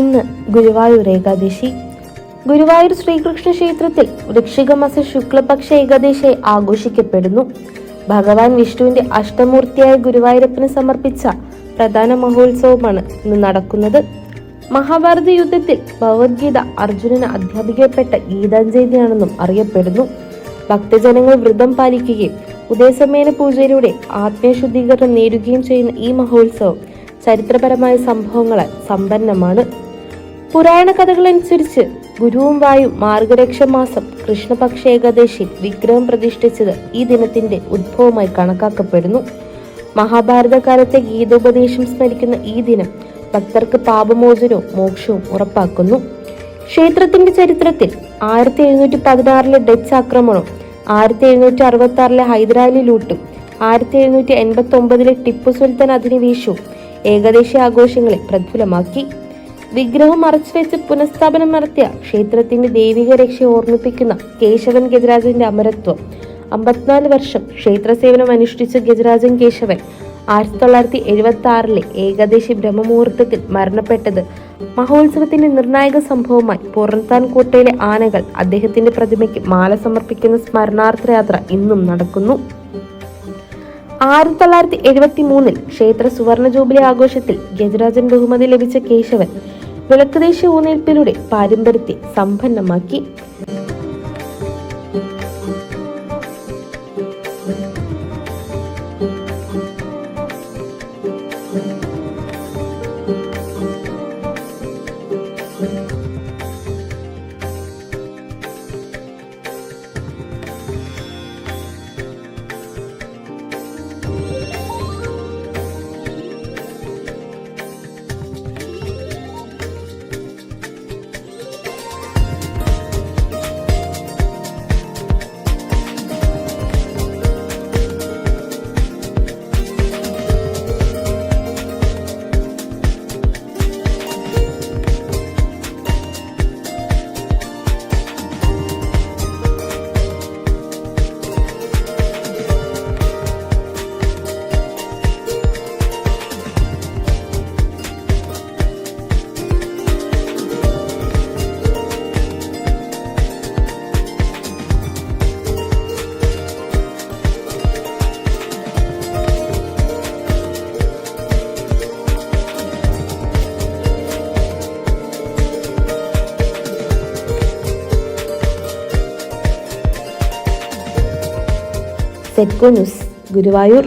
ഇന്ന് ഗുരുവായൂർ ഏകാദശി. ഗുരുവായൂർ ശ്രീകൃഷ്ണ ക്ഷേത്രത്തിൽ വൃക്ഷികമാസ ശുക്ലപക്ഷ ഏകാദശി ആഘോഷിക്കപ്പെടുന്നു. ഭഗവാൻ വിഷ്ണുവിന്റെ അഷ്ടമൂർത്തിയായ ഗുരുവായൂരപ്പന് സമർപ്പിച്ച പ്രധാന മഹോത്സവമാണ് ഇന്ന് നടക്കുന്നത്. മഹാഭാരത യുദ്ധത്തിൽ ഭഗവത്ഗീത അർജുനന് അധ്യാപിക്കപ്പെട്ട ഗീതാഞ്ജലിയാണെന്നും അറിയപ്പെടുന്നു. ഭക്തജനങ്ങൾ വ്രതം പാലിക്കുകയും ഉദയസമേന പൂജയിലൂടെ ആത്മീയശുദ്ധീകരണം നേടുകയും ചെയ്യുന്ന ഈ മഹോത്സവം ചരിത്രപരമായ സംഭവങ്ങളാൽ സമ്പന്നമാണ്. പുരാണ കഥകളനുസരിച്ച് ഗുരുവും വായും മാർഗരക്ഷ മാസം കൃഷ്ണപക്ഷ ഏകാദശി വിഗ്രഹം പ്രതിഷ്ഠിച്ചത് ഈ ദിനത്തിന്റെ ഉത്ഭവമായി കണക്കാക്കപ്പെടുന്നു. മഹാഭാരത കാലത്തെ ഗീതോപദേശം സ്മരിക്കുന്ന ഈ ദിനം ഭക്തർക്ക് പാപമോചനവും മോക്ഷവും ഉറപ്പാക്കുന്നു. ക്ഷേത്രത്തിന്റെ ചരിത്രത്തിൽ ആയിരത്തി എഴുന്നൂറ്റി പതിനാറിലെ ഡച്ച് ആക്രമണം ആയിരത്തി എഴുന്നൂറ്റി അറുപത്തി ആറിലെ ഹൈദരാലി ലൂട്ടും ആയിരത്തി എഴുന്നൂറ്റി എൺപത്തി ഒമ്പതിലെ ടിപ്പു സുൽത്താൻ അധിനിവേശവും ഏകദേശ ആഘോഷങ്ങളെ പ്രഫുലമാക്കി വിഗ്രഹം മറച്ചുവെച്ച് പുനഃസ്ഥാപനം നടത്തിയ ക്ഷേത്രത്തിന്റെ ദൈവിക രക്ഷ ഓർമ്മിപ്പിക്കുന്ന കേശവൻ ഗജരാജന്റെ അമരത്വം. അമ്പത്തിനാല് വർഷം ക്ഷേത്ര സേവനം അനുഷ്ഠിച്ച ഗജരാജൻ കേശവൻ ആയിരത്തി തൊള്ളായിരത്തി എഴുപത്തി ആറിലെ ഏകദേശി ബ്രഹ്മമുഹൂർത്തത്തിൽ മരണപ്പെട്ടത്. മഹോത്സവത്തിന്റെ നിർണായക സംഭവമായി പുറത്താൻ കോട്ടയിലെ ആനകൾ അദ്ദേഹത്തിന്റെ പ്രതിമയ്ക്ക് മാല സമർപ്പിക്കുന്ന സ്മരണാർത്ഥ യാത്ര ഇന്നും നടക്കുന്നു. ആയിരത്തി തൊള്ളായിരത്തി എഴുപത്തി മൂന്നിൽ ക്ഷേത്ര സുവർണ ജൂബിലി ആഘോഷത്തിൽ ഗജരാജൻ ബഹുമതി ലഭിച്ച കേശവൻ വിളക്കുദേശ ഊന്നേൽപ്പിലൂടെ പാരമ്പര്യത്തെ സമ്പന്നമാക്കി. SETCO news Guruvayur